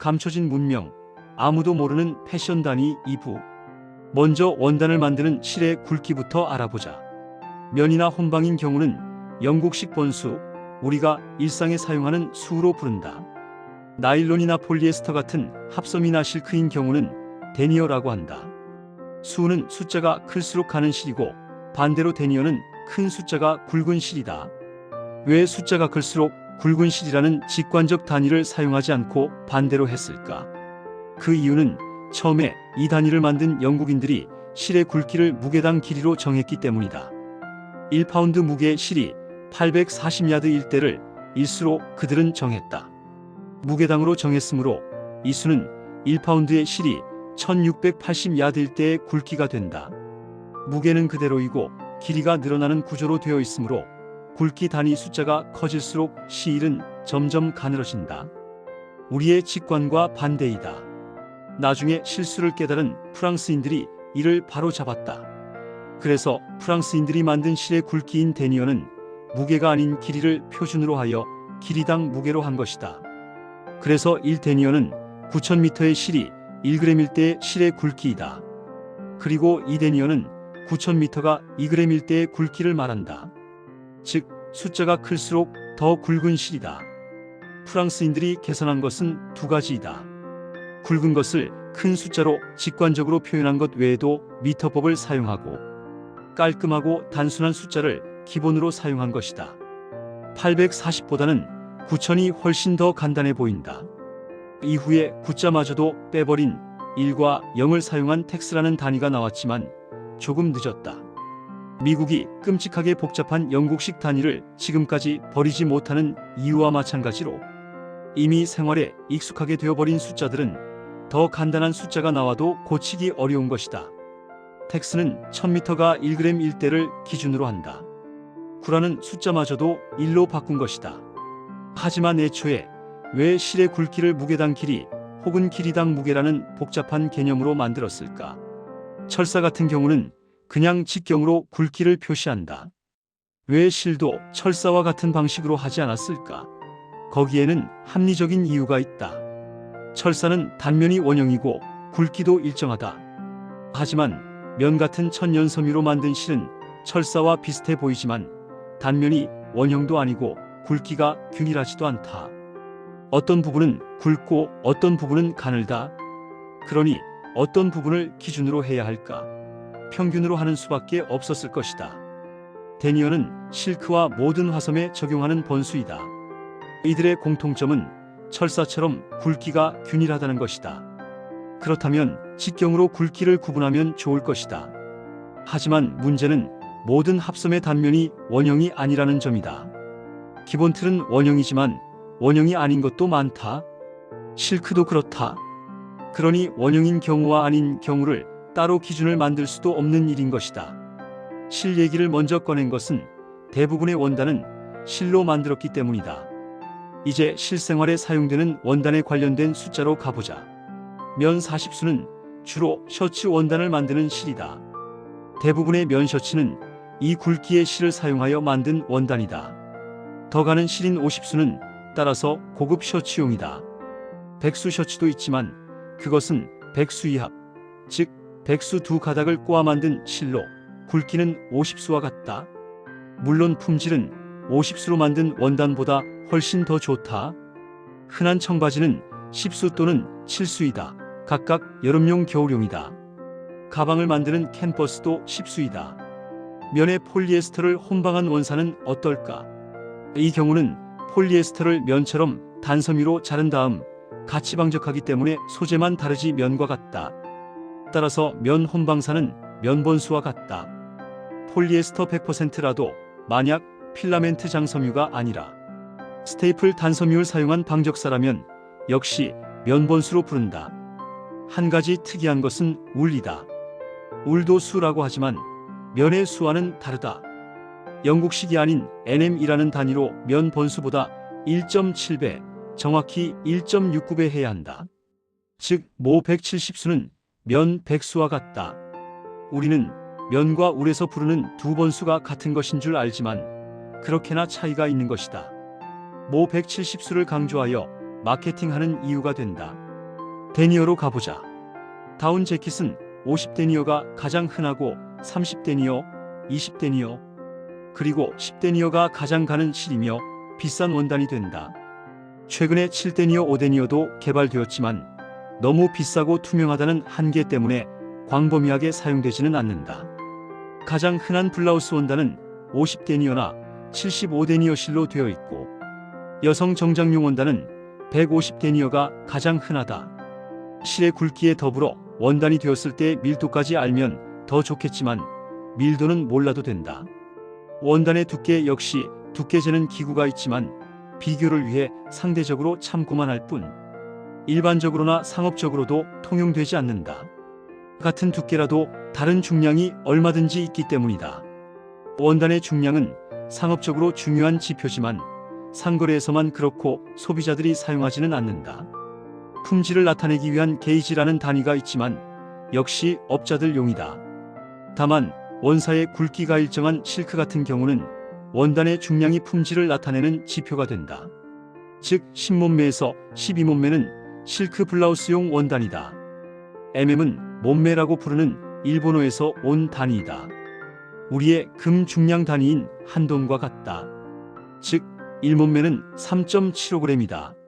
감춰진 문명, 아무도 모르는 패션 단위 2부. 먼저 원단을 만드는 실의 굵기부터 알아보자. 면이나 혼방인 경우는 영국식 번수, 우리가 일상에 사용하는 수로 부른다. 나일론이나 폴리에스터 같은 합섬이나 실크인 경우는 데니어라고 한다. 수는 숫자가 클수록 가는 실이고 반대로 데니어는 큰 숫자가 굵은 실이다. 왜 숫자가 클수록 굵은 실이라는 직관적 단위를 사용하지 않고 반대로 했을까? 그 이유는 처음에 이 단위를 만든 영국인들이 실의 굵기를 무게당 길이로 정했기 때문이다. 1파운드 무게의 실이 840야드일 때를 일수로 그들은 정했다. 무게당으로 정했으므로 이 수는 1파운드의 실이 1680야드일 때의 굵기가 된다. 무게는 그대로이고 길이가 늘어나는 구조로 되어 있으므로 굵기 단위 숫자가 커질수록 시일은 점점 가늘어진다. 우리의 직관과 반대이다. 나중에 실수를 깨달은 프랑스인들이 이를 바로 잡았다. 그래서 프랑스인들이 만든 실의 굵기인 데니어는 무게가 아닌 길이를 표준으로 하여 길이당 무게로 한 것이다. 그래서 1데니어는 9,000m의 실이 1g일 때의 실의 굵기이다. 그리고 2데니어는 9,000m가 2g일 때의 굵기를 말한다. 즉, 숫자가 클수록 더 굵은 실이다. 프랑스인들이 계산한 것은 두 가지이다. 굵은 것을 큰 숫자로 직관적으로 표현한 것 외에도 미터법을 사용하고 깔끔하고 단순한 숫자를 기본으로 사용한 것이다. 840보다는 9천이 훨씬 더 간단해 보인다. 이후에 구자마저도 빼버린 1과 0을 사용한 텍스라는 단위가 나왔지만 조금 늦었다. 미국이 끔찍하게 복잡한 영국식 단위를 지금까지 버리지 못하는 이유와 마찬가지로 이미 생활에 익숙하게 되어버린 숫자들은 더 간단한 숫자가 나와도 고치기 어려운 것이다. 텍스는 1000m가 1g일 때를 기준으로 한다. 구라는 숫자마저도 1로 바꾼 것이다. 하지만 애초에 왜 실의 굵기를 무게당 길이 혹은 길이당 무게라는 복잡한 개념으로 만들었을까? 철사 같은 경우는 그냥 직경으로 굵기를 표시한다. 왜 실도 철사와 같은 방식으로 하지 않았을까? 거기에는 합리적인 이유가 있다. 철사는 단면이 원형이고 굵기도 일정하다. 하지만 면 같은 천연 섬유로 만든 실은 철사와 비슷해 보이지만 단면이 원형도 아니고 굵기가 균일하지도 않다. 어떤 부분은 굵고 어떤 부분은 가늘다. 그러니 어떤 부분을 기준으로 해야 할까? 평균으로 하는 수밖에 없었을 것이다. 데니어는 실크와 모든 화섬에 적용하는 번수이다. 이들의 공통점은 철사처럼 굵기가 균일하다는 것이다. 그렇다면 직경으로 굵기를 구분하면 좋을 것이다. 하지만 문제는 모든 합섬의 단면이 원형이 아니라는 점이다. 기본 틀은 원형이지만 원형이 아닌 것도 많다. 실크도 그렇다. 그러니 원형인 경우와 아닌 경우를 따로 기준을 만들 수도 없는 일인 것이다. 실 얘기를 먼저 꺼낸 것은 대부분의 원단은 실로 만들었기 때문이다. 이제 실생활에 사용되는 원단에 관련된 숫자로 가보자. 면 40수는 주로 셔츠 원단을 만드는 실이다. 대부분의 면 셔츠는 이 굵기의 실을 사용하여 만든 원단이다. 더 가는 실인 50수는 따라서 고급 셔츠용이다. 백수 셔츠도 있지만 그것은 백수 이합, 즉 백수 두 가닥을 꼬아 만든 실로 굵기는 50수와 같다. 물론 품질은 50수로 만든 원단보다 훨씬 더 좋다. 흔한 청바지는 10수 또는 7수이다. 각각 여름용 겨울용이다. 가방을 만드는 캔버스도 10수이다. 면에 폴리에스터를 혼방한 원사는 어떨까? 이 경우는 폴리에스터를 면처럼 단섬유로 자른 다음 같이 방적하기 때문에 소재만 다르지 면과 같다. 따라서 면 혼방사는 면본수와 같다. 폴리에스터 100%라도 만약 필라멘트 장섬유가 아니라 스테이플 단섬유를 사용한 방적사라면 역시 면본수로 부른다. 한 가지 특이한 것은 울이다. 울도 수라고 하지만 면의 수와는 다르다. 영국식이 아닌 NM이라는 단위로 면 번수보다 1.7배, 정확히 1.69배 해야 한다. 즉, 모 170수는 면 100수와 같다. 우리는 면과 울에서 부르는 두 번수가 같은 것인 줄 알지만 그렇게나 차이가 있는 것이다. 모 170수를 강조하여 마케팅하는 이유가 된다. 데니어로 가보자. 다운 재킷은 50데니어가 가장 흔하고 30데니어, 20데니어, 그리고 10데니어가 가장 가는 실이며 비싼 원단이 된다. 최근에 7데니어, 5데니어도 개발되었지만 너무 비싸고 투명하다는 한계 때문에 광범위하게 사용되지는 않는다. 가장 흔한 블라우스 원단은 50데니어나 75데니어 실로 되어 있고 여성 정장용 원단은 150데니어가 가장 흔하다. 실의 굵기에 더불어 원단이 되었을 때 밀도까지 알면 더 좋겠지만 밀도는 몰라도 된다. 원단의 두께 역시 두께 재는 기구가 있지만 비교를 위해 상대적으로 참고만 할 뿐 일반적으로나 상업적으로도 통용되지 않는다. 같은 두께라도 다른 중량이 얼마든지 있기 때문이다. 원단의 중량은 상업적으로 중요한 지표지만 상거래에서만 그렇고 소비자들이 사용하지는 않는다. 품질을 나타내기 위한 게이지라는 단위가 있지만 역시 업자들 용이다. 다만 원사의 굵기가 일정한 실크 같은 경우는 원단의 중량이 품질을 나타내는 지표가 된다. 즉 10몸매에서 12몸매는 실크 블라우스용 원단이다. mm은 몸매라고 부르는 일본어에서 온 단위이다. 우리의 금 중량 단위인 한돈과 같다. 즉 1몸매는 3.75g이다.